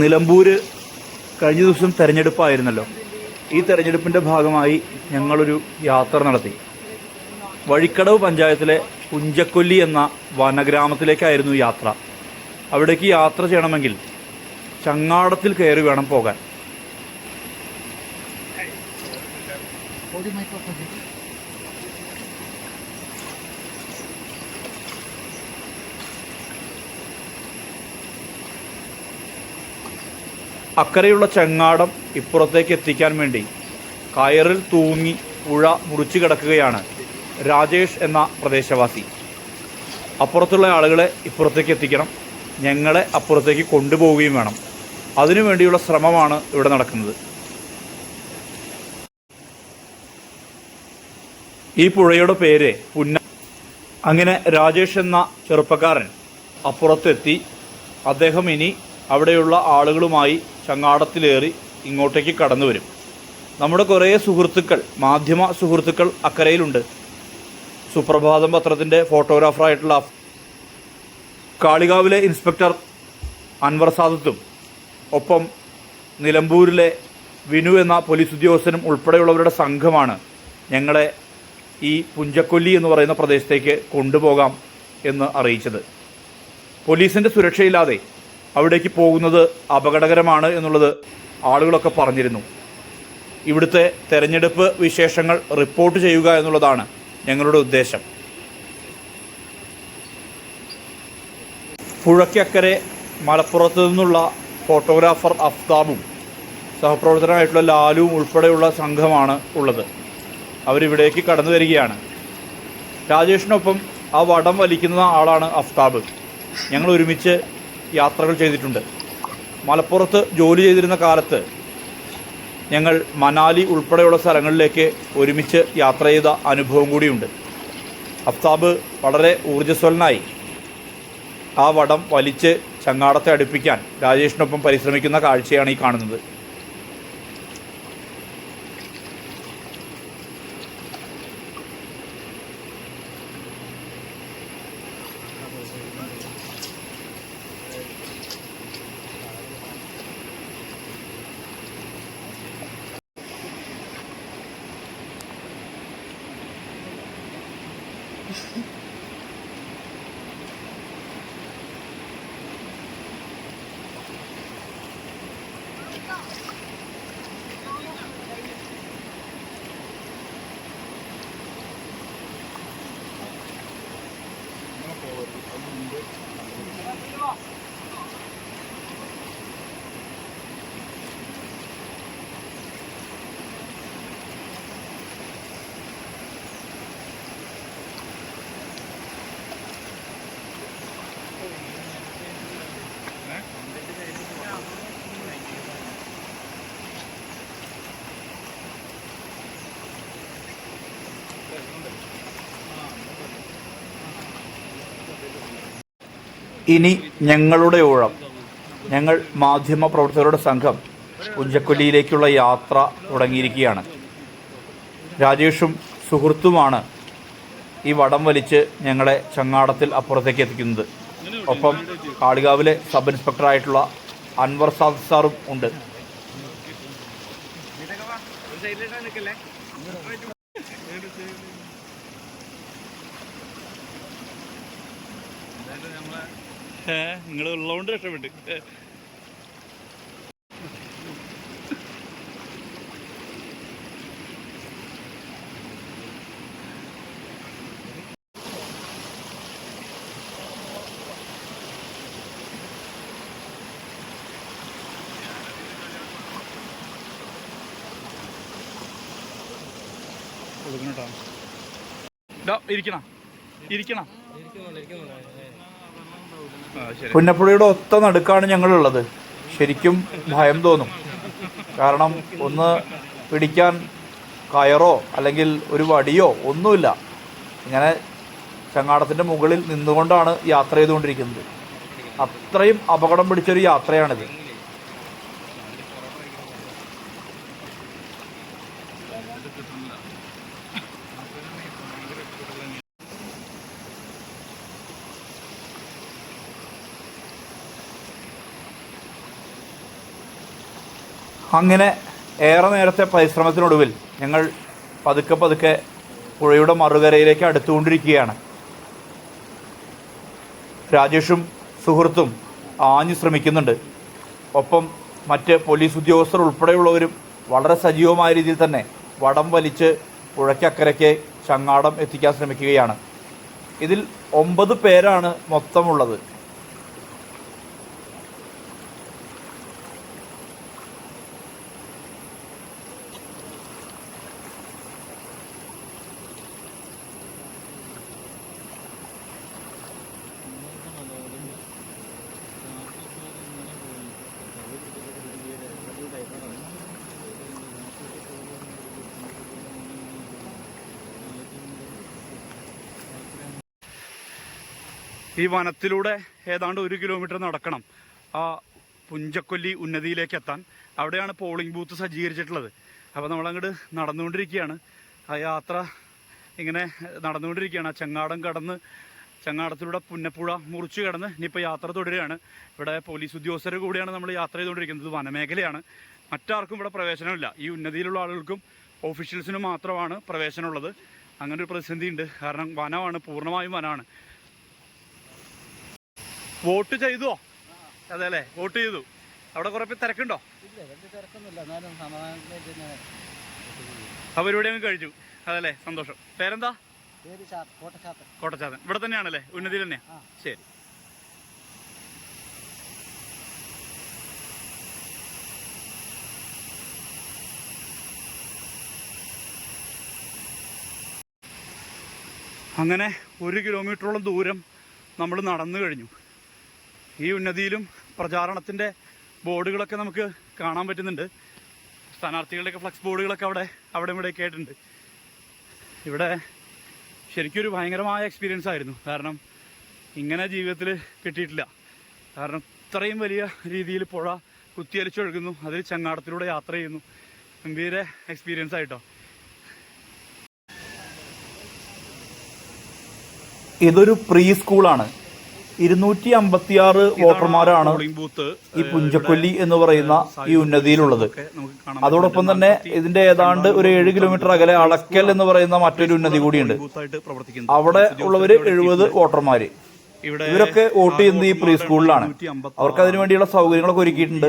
നിലമ്പൂര് കഴിഞ്ഞ ദിവസം തെരഞ്ഞെടുപ്പായിരുന്നല്ലോ. ഈ തെരഞ്ഞെടുപ്പിന്റെ ഭാഗമായി ഞങ്ങളൊരു യാത്ര നടത്തി. വഴിക്കടവ് പഞ്ചായത്തിലെ പുഞ്ചക്കൊല്ലി എന്ന വനഗ്രാമത്തിലേക്കായിരുന്നു യാത്ര. അവിടേക്ക് യാത്ര ചെയ്യണമെങ്കിൽ ചങ്ങാടത്തിൽ കയറി വേണം പോകാൻ. അക്കരെയുള്ള ചങ്ങാടം ഇപ്പുറത്തേക്ക് എത്തിക്കാൻ വേണ്ടി കയറിൽ തൂങ്ങി പുഴ മുറിച്ചു കിടക്കുകയാണ് രാജേഷ് എന്ന പ്രദേശവാസി. അപ്പുറത്തുള്ള ആളുകളെ ഇപ്പുറത്തേക്ക് എത്തിക്കണം ഞങ്ങളെ അപ്പുറത്തേക്ക് കൊണ്ടുപോവുകയും വേണം. അതിനു വേണ്ടിയുള്ള ശ്രമമാണ് ഇവിടെ നടക്കുന്നത്. ഈ പുഴയുടെ പേര് പുന്ന അങ്ങനെ രാജേഷ് എന്ന ചെറുപ്പക്കാരൻ അപ്പുറത്തെത്തി. അദ്ദേഹം ഇനി അവിടെയുള്ള ആളുകളുമായി ചങ്ങാടത്തിലേറി ഇങ്ങോട്ടേക്ക് കടന്നു വരും. നമ്മുടെ കുറേ സുഹൃത്തുക്കൾ മാധ്യമ സുഹൃത്തുക്കൾ അക്കരയിലുണ്ട്. സുപ്രഭാതം പത്രത്തിന്റെ ഫോട്ടോഗ്രാഫറായിട്ടുള്ള കാളികാവിലെ ഇൻസ്പെക്ടർ അൻവർ സാദത്തും ഒപ്പം നിലമ്പൂരിലെ വിനു എന്ന പോലീസ് ഉദ്യോഗസ്ഥനും ഉൾപ്പെടെയുള്ളവരുടെ സംഘമാണ് ഞങ്ങളെ ഈ പുഞ്ചക്കൊല്ലി എന്ന് പറയുന്ന പ്രദേശത്തേക്ക് കൊണ്ടുപോകാം എന്ന് അറിയിച്ചത്. പോലീസിന്റെ സുരക്ഷയില്ലാതെ അവിടേക്ക് പോകുന്നത് അപകടകരമാണ് എന്നുള്ളത് ആളുകളൊക്കെ പറഞ്ഞിരുന്നു. ഇവിടുത്തെ തെരഞ്ഞെടുപ്പ് വിശേഷങ്ങൾ റിപ്പോർട്ട് ചെയ്യുക എന്നുള്ളതാണ് ഞങ്ങളുടെ ഉദ്ദേശം. പുഴയ്ക്കക്കരെ മലപ്പുറത്ത് നിന്നുള്ള ഫോട്ടോഗ്രാഫർ അഫ്താബും സഹപ്രവർത്തകനായിട്ടുള്ള ലാലുവും ഉൾപ്പെടെയുള്ള സംഘമാണ് ഉള്ളത്. അവരിവിടേക്ക് കടന്നു വരികയാണ്. രാജേഷിനൊപ്പം ആ വടം വലിക്കുന്ന ആളാണ് അഫ്താബ്. ഞങ്ങൾ ഒരുമിച്ച് യാത്രകൾ ചെയ്തിട്ടുണ്ട്. മലപ്പുറത്ത് ജോലി ചെയ്തിരുന്ന കാലത്ത് ഞങ്ങൾ മണാലി ഉൾപ്പെടെയുള്ള സ്ഥലങ്ങളിലേക്ക് ഒരുമിച്ച് യാത്ര ചെയ്ത അനുഭവം കൂടിയുണ്ട്. അഫ്താബ് വളരെ ഊർജസ്വലനായി. ആ വടം വലിച്ച് ചങ്ങാടത്തെ അടുപ്പിക്കാൻ രാജേഷിനൊപ്പം പരിശ്രമിക്കുന്ന കാഴ്ചയാണ് ഈ കാണുന്നത്. ഇനി ഞങ്ങളുടെ ഊഴം. ഞങ്ങൾ മാധ്യമ പ്രവർത്തകരുടെ സംഘം പുഞ്ചക്കൊല്ലിയിലേക്കുള്ള യാത്ര തുടങ്ങിയിരിക്കുകയാണ്. രാജേഷും സുഹൃത്തുമാണ് ഈ വടം വലിച്ച് ഞങ്ങളെ ചങ്ങാടത്തിൽ അപ്പുറത്തേക്ക് എത്തിക്കുന്നത്. ഒപ്പം കാളികാവിലെ സബ് ഇൻസ്പെക്ടറായിട്ടുള്ള അൻവർ സാദ് സാറും ഉണ്ട്. നിങ്ങൾ ഉള്ളതുകൊണ്ട് രക്ഷപ്പെട്ട്. ഇരിക്കണം. ഇരിക്കണം. പുന്നപ്പുഴയുടെ ഒത്ത നടുക്കാണ് ഞങ്ങളുള്ളത്. ശരിക്കും ഭയം തോന്നും. കാരണം ഒന്ന് പിടിക്കാൻ കയറോ അല്ലെങ്കിൽ ഒരു വടിയോ ഒന്നുമില്ല. ഇങ്ങനെ ചങ്ങാടത്തിന്റെ മുകളിൽ നിന്നുകൊണ്ടാണ് യാത്ര ചെയ്തുകൊണ്ടിരിക്കുന്നത്. അത്രയും അപകടം പിടിച്ചൊരു യാത്രയാണിത്. അങ്ങനെ ഏറെ നേരത്തെ പരിശ്രമത്തിനൊടുവിൽ ഞങ്ങൾ പതുക്കെ പതുക്കെ പുഴയുടെ മറുകരയിലേക്ക് അടുത്തുകൊണ്ടിരിക്കുകയാണ്. രാജേഷും സുഹൃത്തും ആഞ്ഞു ശ്രമിക്കുന്നുണ്ട്. ഒപ്പം മറ്റ് പോലീസ് ഉദ്യോഗസ്ഥർ ഉൾപ്പെടെയുള്ളവരും വളരെ സജീവമായ രീതിയിൽ തന്നെ വടം വലിച്ച് പുഴയ്ക്കക്കരയ്ക്ക് ചങ്ങാടം എത്തിക്കാൻ ശ്രമിക്കുകയാണ്. ഇതിൽ ഒമ്പത് പേരാണ് മൊത്തമുള്ളത്. ഈ വനത്തിലൂടെ ഏതാണ്ട് ഒരു കിലോമീറ്റർ നടക്കണം. ആ പുഞ്ചക്കൊല്ലി ഉന്നതിയിലേക്ക് എത്താൻ. അവിടെയാണ് പോളിംഗ് ബൂത്ത് സജ്ജീകരിച്ചിട്ടുള്ളത്. അപ്പോൾ നമ്മളങ്ങോട്ട് നടന്നുകൊണ്ടിരിക്കുകയാണ്. ആ യാത്ര ഇങ്ങനെ നടന്നുകൊണ്ടിരിക്കുകയാണ്. ആ ചങ്ങാടം കടന്ന് ചങ്ങാടത്തിലൂടെ പുന്നപ്പുഴ മുറിച്ചു കടന്ന് ഇനിയിപ്പോൾ യാത്ര തുടരുകയാണ്. ഇവിടെ പോലീസ് ഉദ്യോഗസ്ഥർ കൂടിയാണ് നമ്മൾ യാത്ര ചെയ്തുകൊണ്ടിരിക്കുന്നത്. വനമേഖലയാണ്. മറ്റാർക്കും ഇവിടെ പ്രവേശനമില്ല. ഈ ഉന്നതിയിലുള്ള ആളുകൾക്കും ഓഫീഷ്യൽസിനും മാത്രമാണ് പ്രവേശനമുള്ളത്. അങ്ങനെ ഒരു പ്രതിസന്ധി ഉണ്ട് കാരണം വനമാണ് പൂർണമായും വനമാണ്. വോട്ട് ചെയ്തോ അതെ അല്ലേ വോട്ട് ചെയ്തു. അവിടെ കുറെ പേര് തിരക്കുണ്ടോ? അവരിവിടെ അങ്ങ് കഴിച്ചു. അതല്ലേ? സന്തോഷം. പേരെന്താ? കോട്ടച്ചാതൻ ഇവിടെ തന്നെയാണല്ലേ? ഉന്നതിയിൽ തന്നെയാ. ശരി. അങ്ങനെ ഒരു കിലോമീറ്ററോളം ദൂരം നമ്മൾ നടന്നു കഴിഞ്ഞു. ഈ ഉന്നതിയിലും പ്രചാരണത്തിന്റെ ബോർഡുകളൊക്കെ നമുക്ക് കാണാൻ പറ്റുന്നുണ്ട്. സ്ഥാനാർത്ഥികളുടെയൊക്കെ ഫ്ലക്സ് ബോർഡുകളൊക്കെ അവിടെ അവിടെ ഇവിടെയൊക്കെ ആയിട്ടുണ്ട്. ഇവിടെ ശരിക്കും ഒരു ഭയങ്കരമായ എക്സ്പീരിയൻസ് ആയിരുന്നു. കാരണം ഇങ്ങനെ ജീവിതത്തിൽ കിട്ടിയിട്ടില്ല. കാരണം ഇത്രയും വലിയ രീതിയിൽ പുഴ കുത്തിയലിച്ചൊഴുകുന്നു. അതിൽ ചങ്ങാടത്തിലൂടെ യാത്ര ചെയ്യുന്നു. ഗംഭീര എക്സ്പീരിയൻസ് ആയിട്ടോ. ഇതൊരു പ്രീ സ്കൂളാണ് ഇരുന്നൂറ്റി അമ്പത്തി ആറ് വോട്ടർമാരാണ് ഈ പുഞ്ചക്കൊല്ലി എന്ന് പറയുന്ന ഈ ഉന്നതിയിലുള്ളത്. അതോടൊപ്പം തന്നെ ഇതിന്റെ ഏതാണ്ട് ഒരു ഏഴ് കിലോമീറ്റർ അകലെ അളക്കൽ എന്ന് പറയുന്ന മറ്റൊരു ഉന്നതി കൂടിയുണ്ട്. അവിടെ ഉള്ളവര് എഴുപത് വോട്ടർമാര്. ഇവരൊക്കെ വോട്ട് ചെയ്യുന്നത് ഈ പ്രീ സ്കൂളിലാണ് അവർക്ക് അതിനു വേണ്ടിയുള്ള സൗകര്യങ്ങളൊക്കെ ഒരുക്കിയിട്ടുണ്ട്.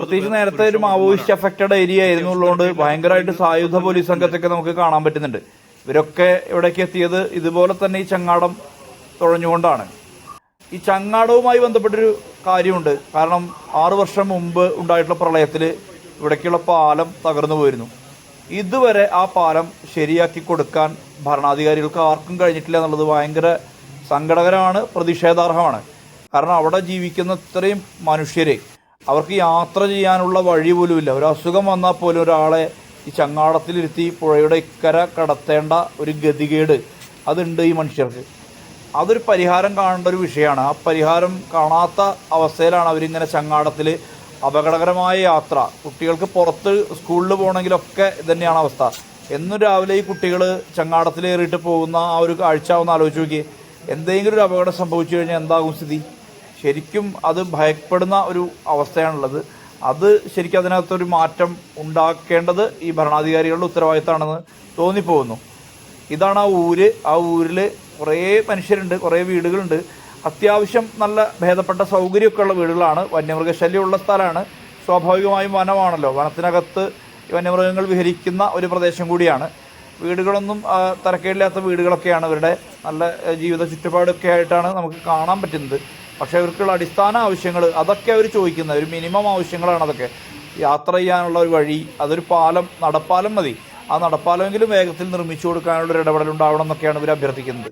പ്രത്യേകിച്ച് നേരത്തെ ഒരു മാവോയിസ്റ്റ് അഫക്റ്റഡ് ഏരിയ ആയിരുന്നു ഉള്ളതുകൊണ്ട് ഭയങ്കരമായിട്ട് സായുധ പോലീസ് സംഘത്തൊക്കെ നമുക്ക് കാണാൻ പറ്റുന്നുണ്ട്. ഇവരൊക്കെ ഇവിടേക്ക് എത്തിയത് ഇതുപോലെ തന്നെ ഈ ചങ്ങാടം തുഴഞ്ഞുകൊണ്ടാണ്. ഈ ചങ്ങാടവുമായി ബന്ധപ്പെട്ടൊരു കാര്യമുണ്ട്. കാരണം ആറു വർഷം മുമ്പ് ഉണ്ടായിട്ടുള്ള പ്രളയത്തിൽ ഇവിടേക്കുള്ള പാലം തകർന്നു പോയിരുന്നു. ഇതുവരെ ആ പാലം ശരിയാക്കി കൊടുക്കാൻ ഭരണാധികാരികൾക്ക് ആർക്കും കഴിഞ്ഞിട്ടില്ല എന്നുള്ളത് ഭയങ്കര സങ്കടകരമാണ് പ്രതിഷേധാർഹമാണ്. കാരണം അവിടെ ജീവിക്കുന്ന ഇത്രയും മനുഷ്യരെ അവർക്ക് യാത്ര ചെയ്യാനുള്ള വഴി പോലുമില്ല ഒരു അസുഖം വന്നാൽ പോലും ഒരാളെ ഈ ചങ്ങാടത്തിലിരുത്തി പുഴയുടെ ഇക്കര കടത്തേണ്ട ഒരു ഗതികേട് അതുണ്ട് ഈ മനുഷ്യർക്ക്. അതൊരു പരിഹാരം കാണേണ്ട ഒരു വിഷയമാണ്. ആ പരിഹാരം കാണാത്ത അവസ്ഥയിലാണ് അവരിങ്ങനെ ചങ്ങാടത്തിൽ അപകടകരമായ യാത്ര. കുട്ടികൾക്ക് പുറത്ത് സ്കൂളിൽ പോകണമെങ്കിലൊക്കെ ഇതന്നെയാണ് തന്നെയാണ് അവസ്ഥ. എന്നും രാവിലെ ഈ കുട്ടികൾ ചങ്ങാടത്തിലേറിയിട്ട് പോകുന്ന ആ ഒരു കാഴ്ച ഒന്ന് ആലോചിച്ച് നോക്കി എന്തെങ്കിലും ഒരു അപകടം സംഭവിച്ചു കഴിഞ്ഞാൽ എന്താകും സ്ഥിതി? ശരിക്കും അത് ഭയപ്പെടുന്ന ഒരു അവസ്ഥയാണുള്ളത്. അത് ശരിക്കും അതിനകത്തൊരു മാറ്റം ഉണ്ടാക്കേണ്ടത് ഈ ഭരണാധികാരികളുടെ ഉത്തരവാദിത്തമാണെന്ന് തോന്നിപ്പോകുന്നു. ഇതാണ് ആ ഊര്. ആ ഊരിൽ കുറേ മനുഷ്യരുണ്ട് കുറേ വീടുകളുണ്ട്. അത്യാവശ്യം നല്ല ഭേദപ്പെട്ട സൗകര്യമൊക്കെ ഉള്ള വീടുകളാണ്. വന്യമൃഗശല്യമുള്ള സ്ഥലമാണ്. സ്വാഭാവികമായും വനമാണല്ലോ. വനത്തിനകത്ത് വന്യമൃഗങ്ങൾ വിഹരിക്കുന്ന ഒരു പ്രദേശം കൂടിയാണ്. വീടുകളൊന്നും തിരക്കേടില്ലാത്ത വീടുകളൊക്കെയാണ്. ഇവരുടെ നല്ല ജീവിത ചുറ്റുപാടൊക്കെ ആയിട്ടാണ് നമുക്ക് കാണാൻ പറ്റുന്നത്. പക്ഷേ ഇവർക്കുള്ള അടിസ്ഥാന ആവശ്യങ്ങൾ അതൊക്കെ അവർ ചോദിക്കുന്നത്. ഒരു മിനിമം ആവശ്യങ്ങളാണ് അതൊക്കെ. യാത്ര ചെയ്യാനുള്ള ഒരു വഴി അതൊരു പാലം നടപ്പാലം മതി. ആ നടപ്പാലമെങ്കിലും വേഗത്തിൽ നിർമ്മിച്ചു കൊടുക്കാനുള്ള ഒരു ഇടപെടൽ ഉണ്ടാവണം എന്നൊക്കെയാണ് ഇവർ അഭ്യർത്ഥിക്കുന്നത്.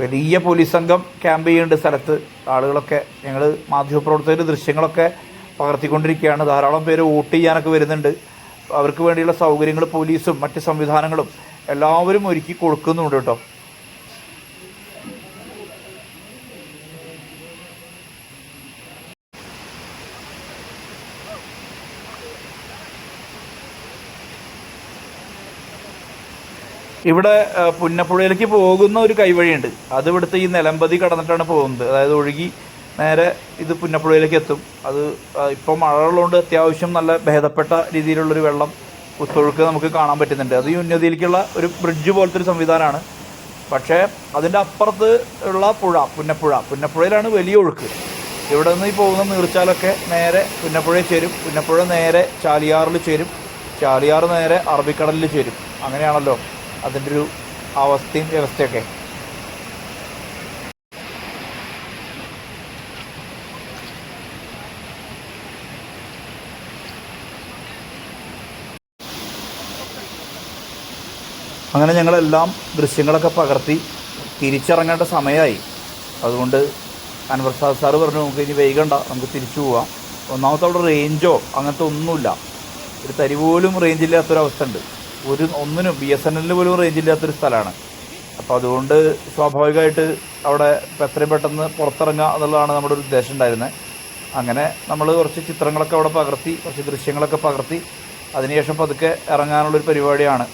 വലിയ പോലീസ് സംഘം ക്യാമ്പ് ചെയ്യുന്നുണ്ട് സ്ഥലത്ത്. ആളുകളൊക്കെ ഞങ്ങൾ മാധ്യമപ്രവർത്തകർ ദൃശ്യങ്ങളൊക്കെ പകർത്തിക്കൊണ്ടിരിക്കുകയാണ്. ധാരാളം പേര് വോട്ട് ചെയ്യാനൊക്കെ വരുന്നുണ്ട്. അവർക്ക് വേണ്ടിയുള്ള സൗകര്യങ്ങൾ പോലീസും മറ്റ് സംവിധാനങ്ങളും എല്ലാവരും ഒരുക്കി കൊടുക്കുന്നുണ്ട് കേട്ടോ. ഇവിടെ പുന്നപ്പുഴയിലേക്ക് പോകുന്ന ഒരു കൈവഴിയുണ്ട്. അത് ഇവിടുത്തെ ഈ നിലമ്പതി കടന്നിട്ടാണ് പോകുന്നത്. അതായത് ഒഴുകി നേരെ ഇത് പുന്നപ്പുഴയിലേക്ക് എത്തും. അത് ഇപ്പോൾ മഴയുള്ളതുകൊണ്ട് അത്യാവശ്യം നല്ല ഭേദപ്പെട്ട രീതിയിലുള്ളൊരു വെള്ളം കുത്തൊഴുക്ക് നമുക്ക് കാണാൻ പറ്റുന്നുണ്ട്. അത് ഈ ഉന്നതിയിലേക്കുള്ള ഒരു ബ്രിഡ്ജ് പോലത്തെ ഒരു സംവിധാനമാണ്. പക്ഷേ അതിന്റെ അപ്പുറത്ത് ഉള്ള പുഴ പുന്നപ്പുഴ. പുന്നപ്പുഴയിലാണ് വലിയ ഒഴുക്ക്. ഇവിടെ നിന്ന് ഈ പോകുന്ന നീർച്ചാലൊക്കെ നേരെ പുന്നപ്പുഴയിൽ ചേരും. പുന്നപ്പുഴ നേരെ ചാലിയാറിൽ ചേരും. ചാലിയാർ നേരെ അറബിക്കടലിൽ ചേരും. അങ്ങനെയാണല്ലോ. അതിന്റെ ഒരു അവസ്ഥയും വ്യവസ്ഥയൊക്കെ. അങ്ങനെ ഞങ്ങളെല്ലാം ദൃശ്യങ്ങളൊക്കെ പകർത്തി തിരിച്ചിറങ്ങേണ്ട സമയമായി. അതുകൊണ്ട് അൻവർ സാദ് സാറ് പറഞ്ഞു നമുക്ക് ഇനി വൈകണ്ട നമുക്ക് തിരിച്ചു പോവാം. ഒന്നാമത്തെ അവിടെ റേഞ്ചോ അങ്ങനത്തെ ഒന്നുമില്ല. ഒരു തരി പോലും റേഞ്ചില്ലാത്തൊരവസ്ഥ ഉണ്ട്. ഒരു ഒന്നിനും ബി എസ് എൻ എല്ലിന് പോലും റേഞ്ച് ഇല്ലാത്തൊരു സ്ഥലമാണ്. അപ്പോൾ അതുകൊണ്ട് സ്വാഭാവികമായിട്ട് അവിടെ എത്രയും പെട്ടെന്ന് പുറത്തിറങ്ങുക എന്നുള്ളതാണ് നമ്മുടെ ഒരു ഉദ്ദേശം ഉണ്ടായിരുന്നത്. അങ്ങനെ നമ്മൾ കുറച്ച് ചിത്രങ്ങളൊക്കെ അവിടെ പകർത്തി കുറച്ച് ദൃശ്യങ്ങളൊക്കെ പകർത്തി അതിനുശേഷം പതുക്കെ ഇറങ്ങാനുള്ളൊരു പരിപാടിയാണ്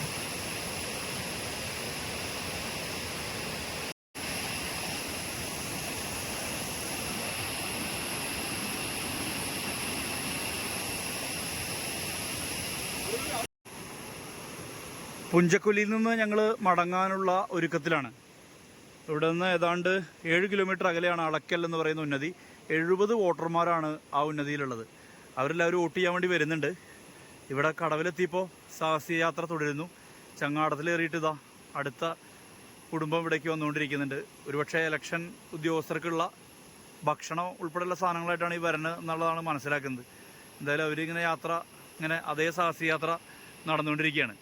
പുഞ്ചക്കൊല്ലിയിൽ നിന്ന് ഞങ്ങൾ മടങ്ങാനുള്ള ഒരുക്കത്തിലാണ്. ഇവിടെ നിന്ന് ഏതാണ്ട് ഏഴ് കിലോമീറ്റർ അകലെയാണ് അളക്കൽ എന്ന് പറയുന്ന ഉന്നതി. എഴുപത് വോട്ടർമാരാണ് ആ ഉന്നതിയിലുള്ളത്. അവരെല്ലാവരും വോട്ട് ചെയ്യാൻ വേണ്ടി വരുന്നുണ്ട്. ഇവിടെ കടവിലെത്തിയപ്പോൾ സാഹസിക യാത്ര തുടരുന്നു. ചങ്ങാടത്തിൽ കയറിയിട്ട് ഇതാ അടുത്ത കുടുംബം ഇവിടേക്ക് വന്നുകൊണ്ടിരിക്കുന്നുണ്ട്. ഒരുപക്ഷെ ഇലക്ഷൻ ഉദ്യോഗസ്ഥർക്കുള്ള ഭക്ഷണം ഉൾപ്പെടെയുള്ള സാധനങ്ങളായിട്ടാണ് ഈ വരുന്നത് എന്നുള്ളതാണ് മനസ്സിലാക്കുന്നത്. എന്തായാലും അവരിങ്ങനെ യാത്ര ഇങ്ങനെ അതേ സാഹസിക യാത്ര നടന്നുകൊണ്ടിരിക്കുകയാണ്.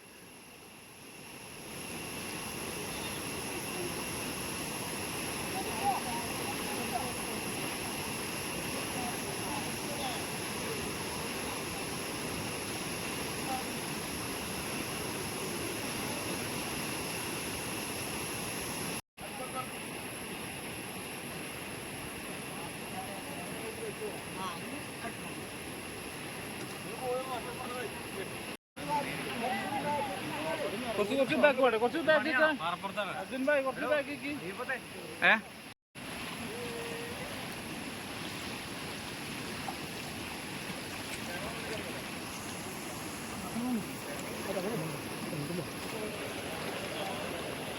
കുറച്ച് കുറച്ച് ബാക്ക് വേണം കുറച്ച് ബാക്ക് അർജുൻ ഭായ് കുറച്ച് ബാക്കിക്ക് ഏ?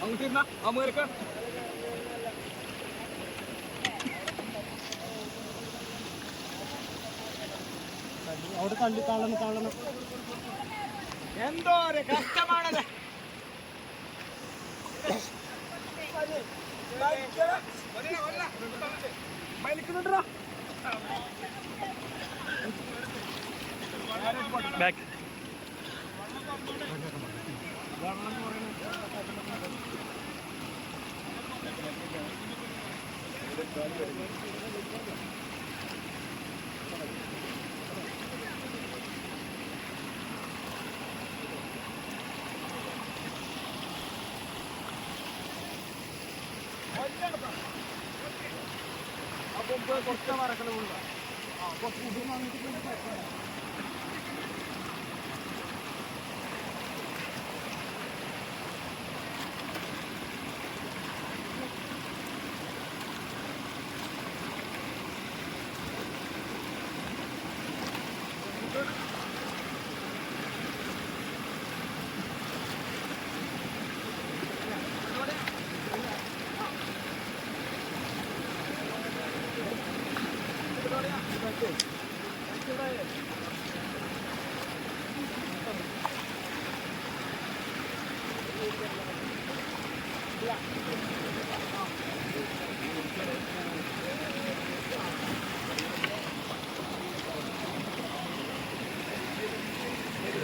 അങ്ങോട്ട് അമേരിക്ക അവിടെ തള്ളി തള്ളണം തള്ളണം. എന്തോ ഒരു കഷ്ടമാണത്. മലിക്കുന്നുണ്ടോ ബാക്ക് കുറച്ച് മറക്കലുണ്ട് ഇതിലടാ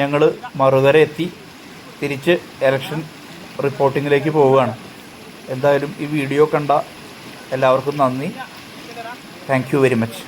ഞങ്ങൾ മറുകര എത്തി. തിരിച്ച് ഇലക്ഷൻ റിപ്പോർട്ടിങ്ങിലേക്ക് പോവുകയാണ്. എന്തായാലും ഈ വീഡിയോ കണ്ട എല്ലാവർക്കും നന്ദി. Thank very much